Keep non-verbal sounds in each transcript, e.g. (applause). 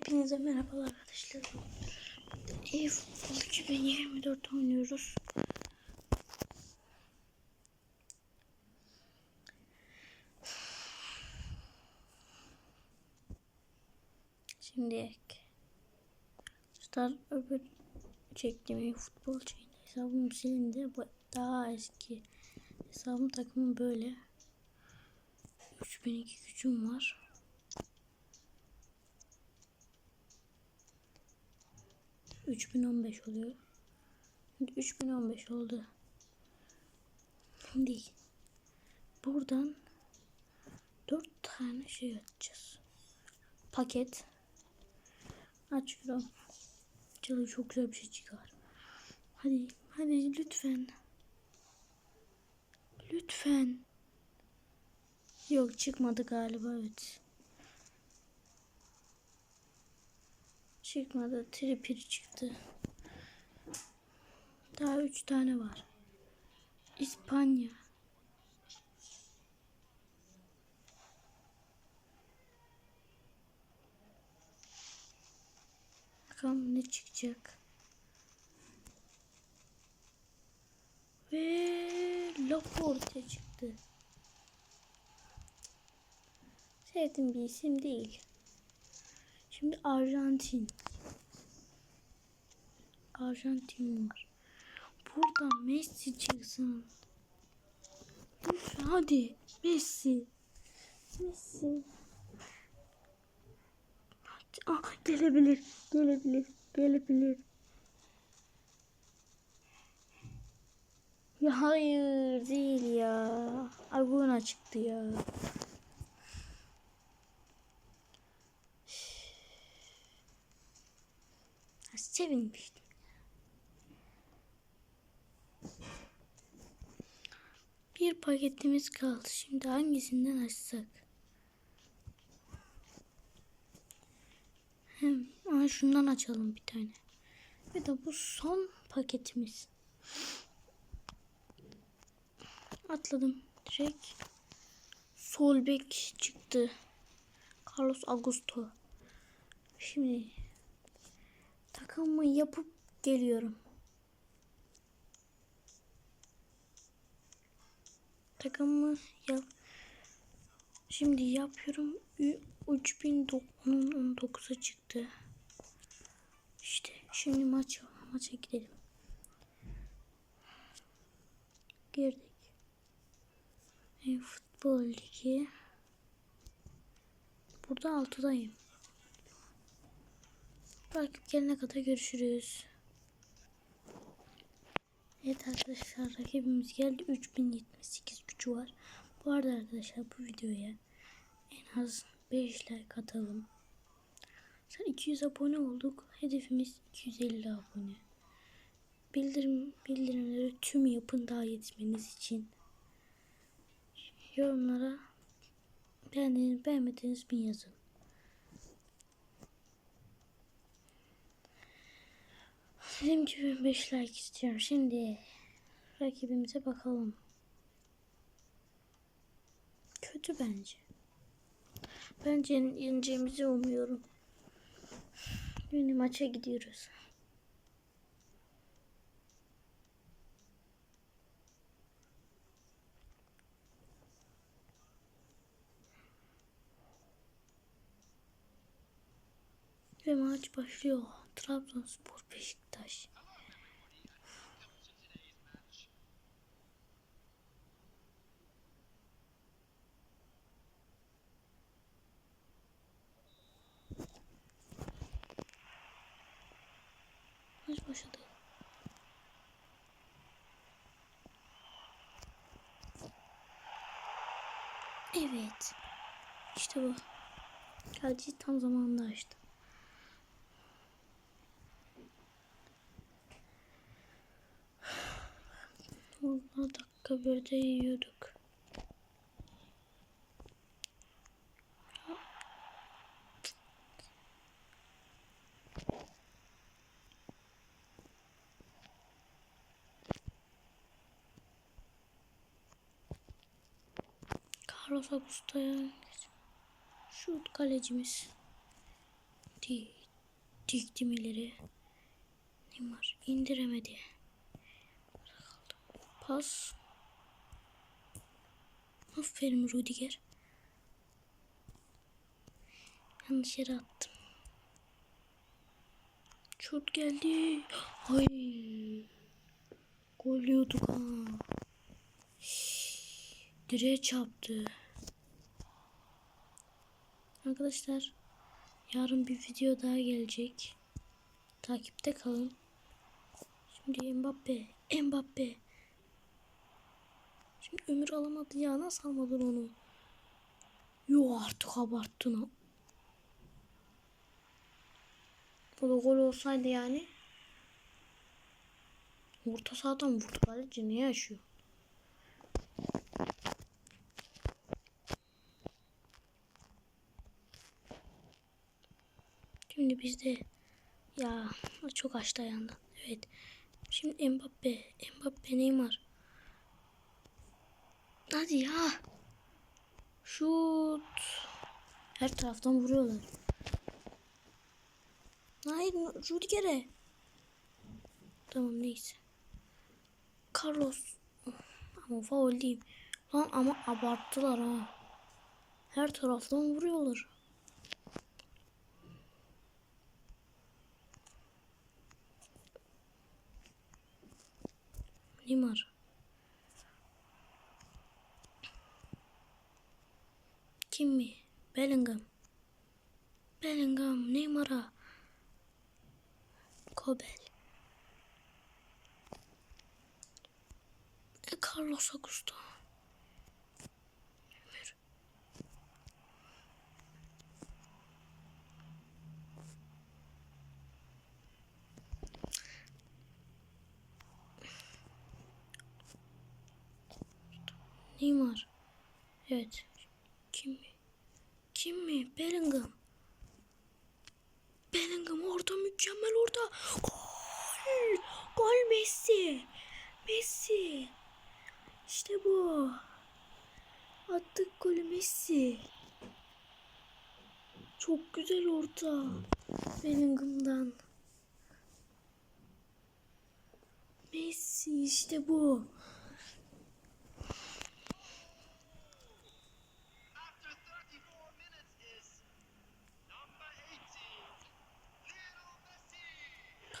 Hepinize merhabalar arkadaşlar. E-Futbol 2024 oynuyoruz. Şimdi Star öbür çektiğim futbol şeyinde hesabım silindi. Bu daha eski hesabım takımım böyle. 3002 gücüm var. Üç bin on beş oluyor. Şimdi üç bin on beş oldu. Şimdi buradan dört tane şey açacağız. Paket. Açıyorum. Çalı çok güzel bir şey çıkar. Hadi, hadi lütfen. Lütfen. Yok çıkmadı galiba evet. Çıkmadı. Tripir çıktı. Daha üç tane var. İspanya. Bakalım ne çıkacak. Ve Laporte çıktı. Sevdiğim bir isim değil. Şimdi Arjantin. Arjantin var. Burada Messi çıksın. Hadi Messi. Messi. Hadi. Ah, gelebilir. Gelebilir. Gelebilir. Ya hayır değil ya. Aguna çıktı ya. Sevinmiştim. Bir paketimiz kaldı. Şimdi hangisinden açsak? Hem aa, şundan açalım bir tane. Ve de bu son paketimiz. Atladım direkt. Solbek çıktı. Carlos Augusto. Şimdi takımı yapıp geliyorum. Takımı yap. Şimdi yapıyorum. 3019'a çıktı. İşte şimdi maç maça gidelim. Girdik. E, futbol ligi. Burada 6'dayım. Belki gelene kadar görüşürüz. Evet arkadaşlar rakibimiz geldi. 3078 gücü var. Bu arada arkadaşlar bu videoya en az 5 like atalım. Sen 200 abone olduk. Hedefimiz 250 abone. Bildirim bildirimleri tüm yapın daha yetmeniz için. Yorumlara beğendiğiniz beğenmediğiniz bir yazın. Dediğim gibi 5 like istiyorum. Şimdi rakibimize bakalım. Kötü bence. Bence yeneceğimizi umuyorum. Yeni maça gidiyoruz. Ve maç başlıyor. Trabzonspor Beşiktaş. Maç başladı. Evet. İşte bu. Kaleci tam zamanında açtı. Valla dakika bir de yiyorduk. Carlos Augusto'ya Şut kalecimiz. Di diktim ileri. Neymar indiremedi. Pas. Aferin Rudiger. Yanlış yere attım. Şut geldi. Ay. Gol yiyorduk ha. Direğe çarptı. Arkadaşlar yarın bir video daha gelecek. Takipte kalın. Şimdi Mbappe, Mbappe. Şimdi Ömür alamadı ya nasıl almadın onu? Yo artık abarttın ha. Bu da gol olsaydı yani. Orta sahadan vurdu kaleci niye yaşıyor? Şimdi bizde ya çok açtı ayağından. Evet. Şimdi Mbappe, Mbappe Neymar. Hadi ya. Şut. Her taraftan vuruyorlar. Hayır Rudiger'e. Tamam neyse. Carlos. Ama faul değil. Lan ama abarttılar ha. Her taraftan vuruyorlar. Neymar. Kim mi? Bellingham. Bellingham Neymar'a. Kobel. E, Carlos Augusto. Neymar. Evet. Kim? Kim mi? Bellingham. Bellingham orada mükemmel orada. Gol! Gol Messi. Messi. İşte bu. Attık golü Messi. Çok güzel orta. Bellingham'dan. Messi işte bu.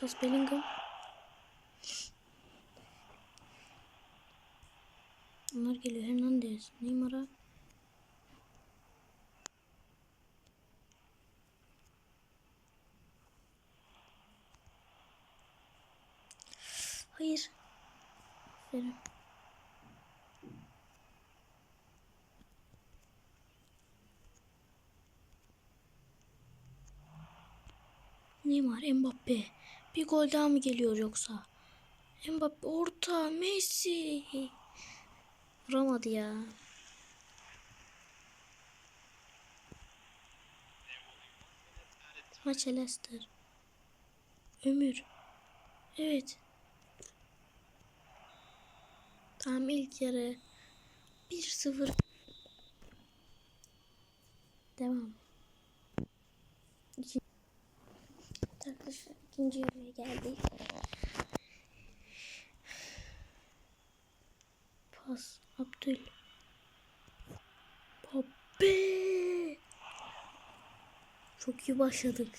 Pas Bellingham. Onlar geliyor. Hernandez. Neymar'a. Hayır. Aferin. Neymar, Mbappe. Bir gol daha mı geliyor yoksa? Mbappe orta, Messi. Vuramadı ya. Maç Leicester. Ömür. Evet. Tamam ilk yarı 1-0. Devam. İki... Arkadaşlar ikinci yarıya geldik. Pas Abdül. Pape. Çok iyi başladık.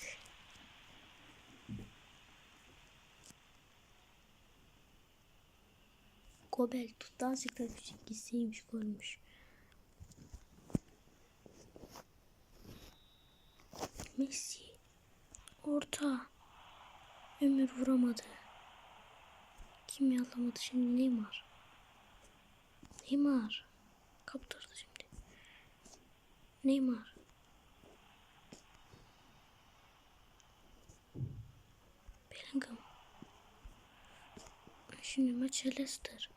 Gobel tuttu azıcık da küçük gitseymiş golmüş. Messi. Orta. Ömür vuramadı. Kim yallamadı şimdi Neymar. Neymar. Kaptırdı şimdi. Neymar. Bellingham. Şimdi maç Leicester.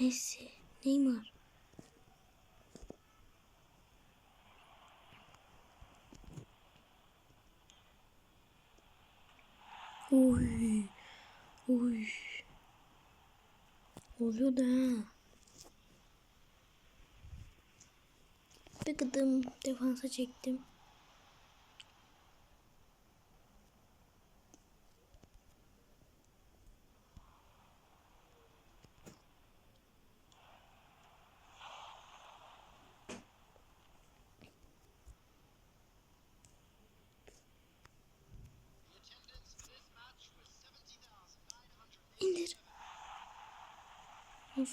Messi. Neymar. Oy. Oy. Oluyor da ha. Tıkıdım. Defansa çektim.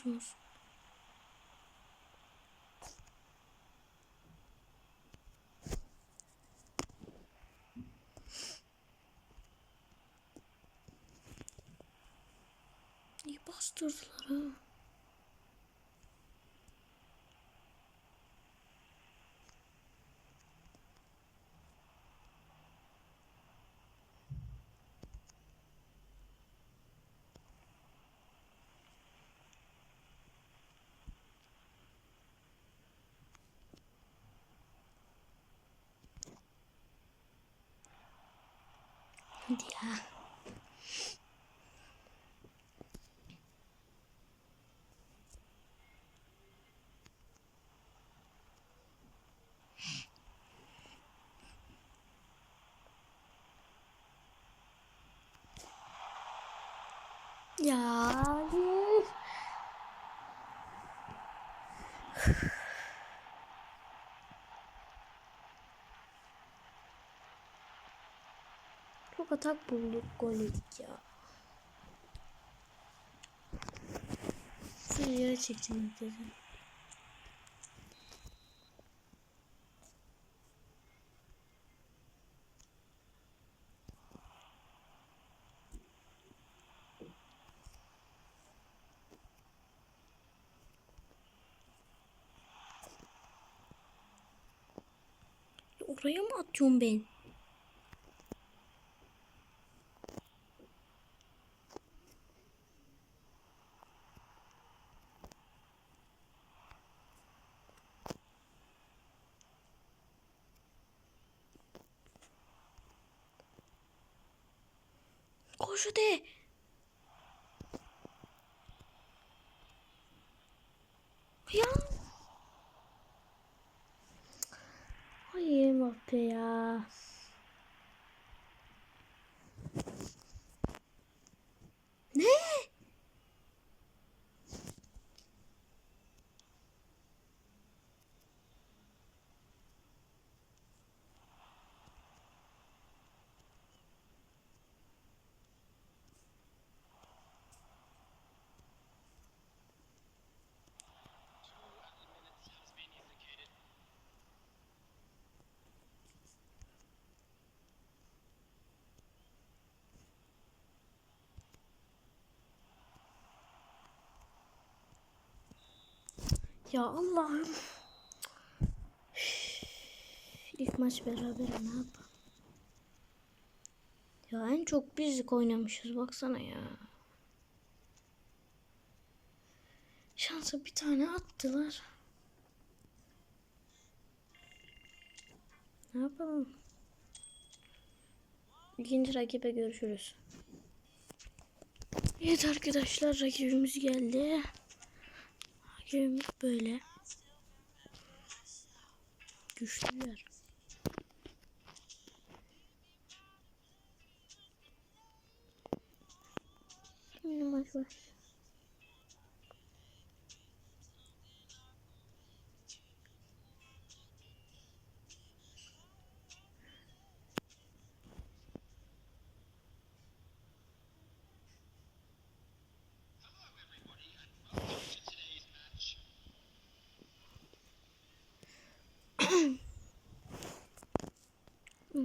Musunuz? İyi bastırdılar ha. Hadi ya. Ya. üf. Çok atak bulduk gol yedik ya. Sizi yere çekeceğim dedim. Oraya mı atıyorum ben? Koş hadi. Ya. Ay Mbappe ya. Ne? Ya Allah'ım. İlk maç beraber ne yapalım? Ya en çok bizlik oynamışız baksana ya. Şansa bir tane attılar. Ne yapalım? İkinci rakibe görüşürüz. Evet arkadaşlar rakibimiz geldi. Rakibimiz böyle. Güçlüler. Şimdi maç var.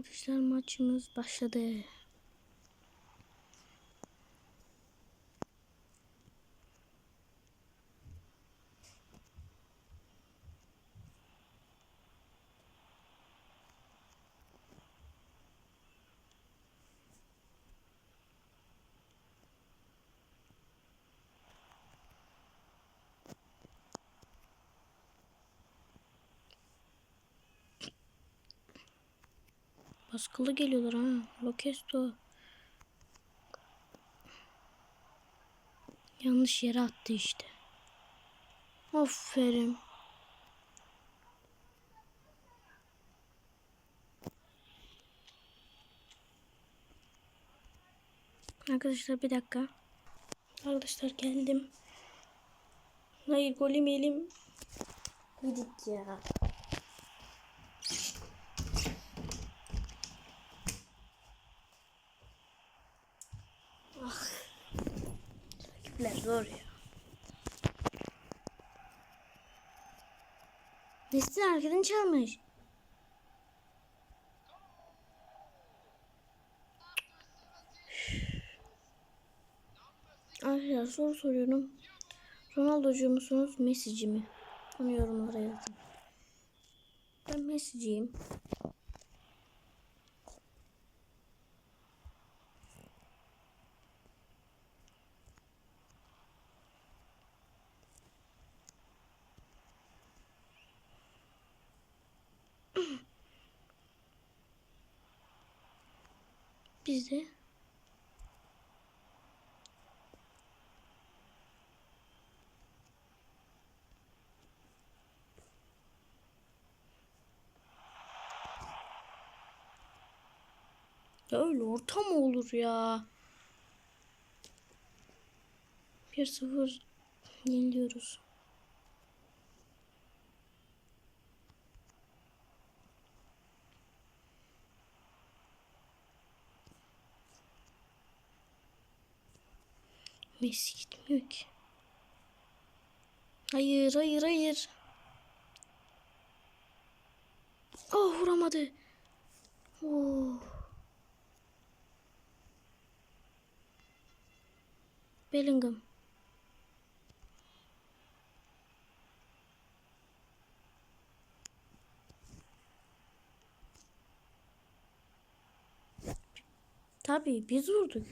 Arkadaşlar maçımız başladı. Baskılı geliyorlar ha. Lokesto. Yanlış yere attı işte. Aferin. Arkadaşlar bir dakika. Arkadaşlar geldim. Hayır golüm elim. Yedik ya. zor ya. Nesrin arkadan çalmış. Arkadaşlar ah soru soruyorum. Ronaldo'cu musunuz? Messi'ci mi? Onu yorumlara yazın. Ben Messi'ciyim. Biz de Ya öyle orta mı olur ya? 1-0 yeniliyoruz. Messi gitmiyor ki. Hayır, hayır, hayır. Oh vuramadı. Oh. Bellingham. Tabii biz vurduk.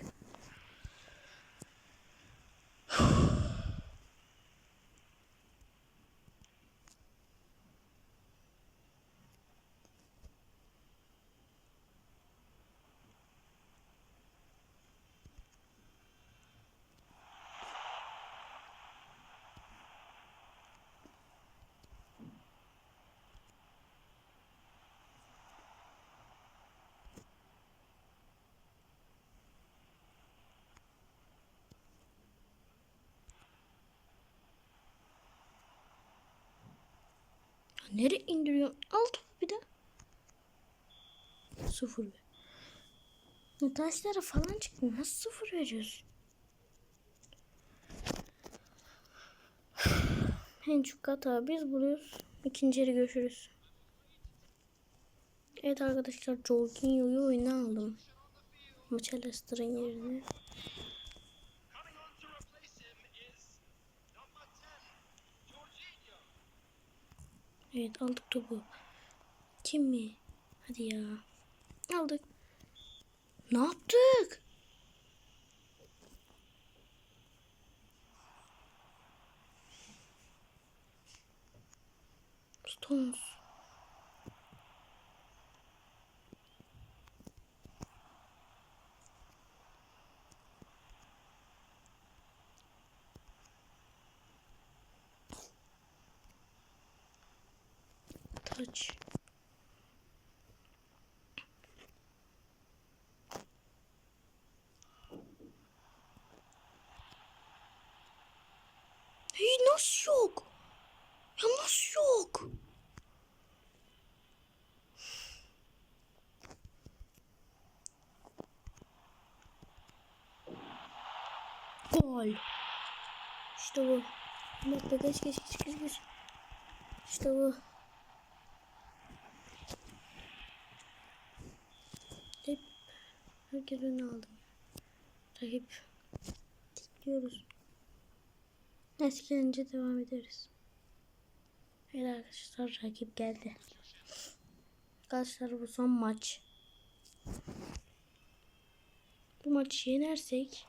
Nereye indiriyorsun? Al topu bir de. Sıfır ver. Taşlara falan çıktı. Nasıl sıfır veriyorsun? (sighs) En çok hata biz buluyoruz. İkinci yarı görüşürüz. Evet arkadaşlar Jorginho'yu oyuna aldım. Maçalester'ın yerine. Evet aldık topu. Kim mi? Hadi ya. Aldık. Ne yaptık? Stones. Nasıl yok? Gol. İşte bu. Mbappe geç geç geç geç geç. İşte bu. Herkes önüne aldım. Rakip. Diyoruz. Neyse devam ederiz. Evet arkadaşlar rakip geldi. Arkadaşlar bu son maç. Bu maçı yenersek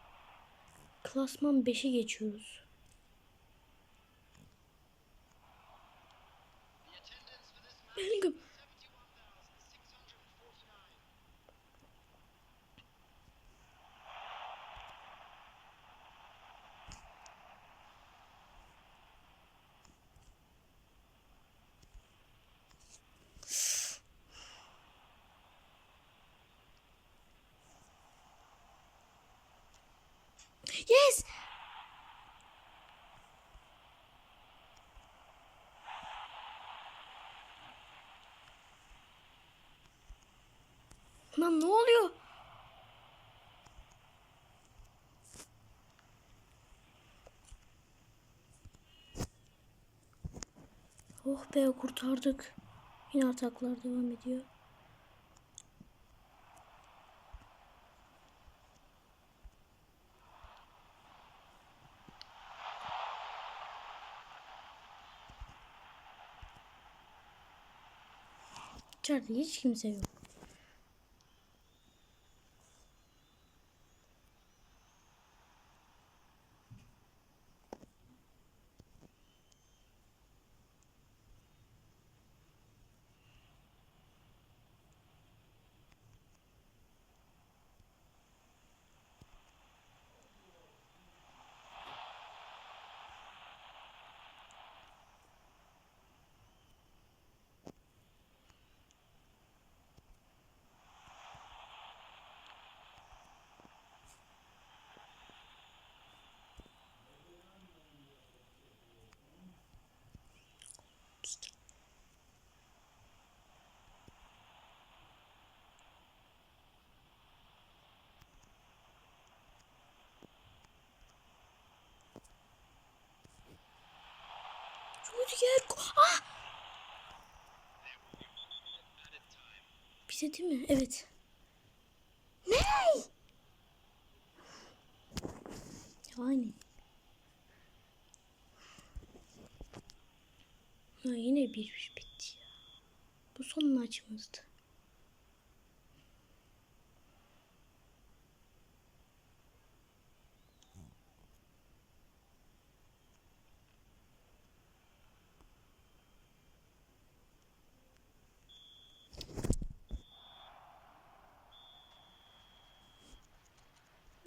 klasman 5'e geçiyoruz. Bellingham. Lan ne oluyor? Oh be kurtardık. Yine ataklar devam ediyor. İçeride hiç kimse yok. Rüdiger. Ah! Bize değil mi? Evet. Ne? Yani. Ha, yine bir bitti ya. Bu son maçımızdı.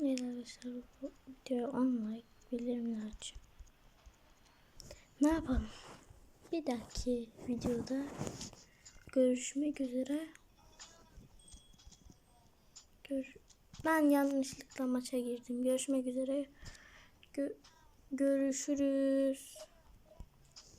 Evet arkadaşlar bu videoya 10 like bildirimler açın. Ne yapalım? Bir dahaki videoda görüşmek üzere. Gör ben yanlışlıkla maça girdim. Görüşmek üzere. Gö görüşürüz.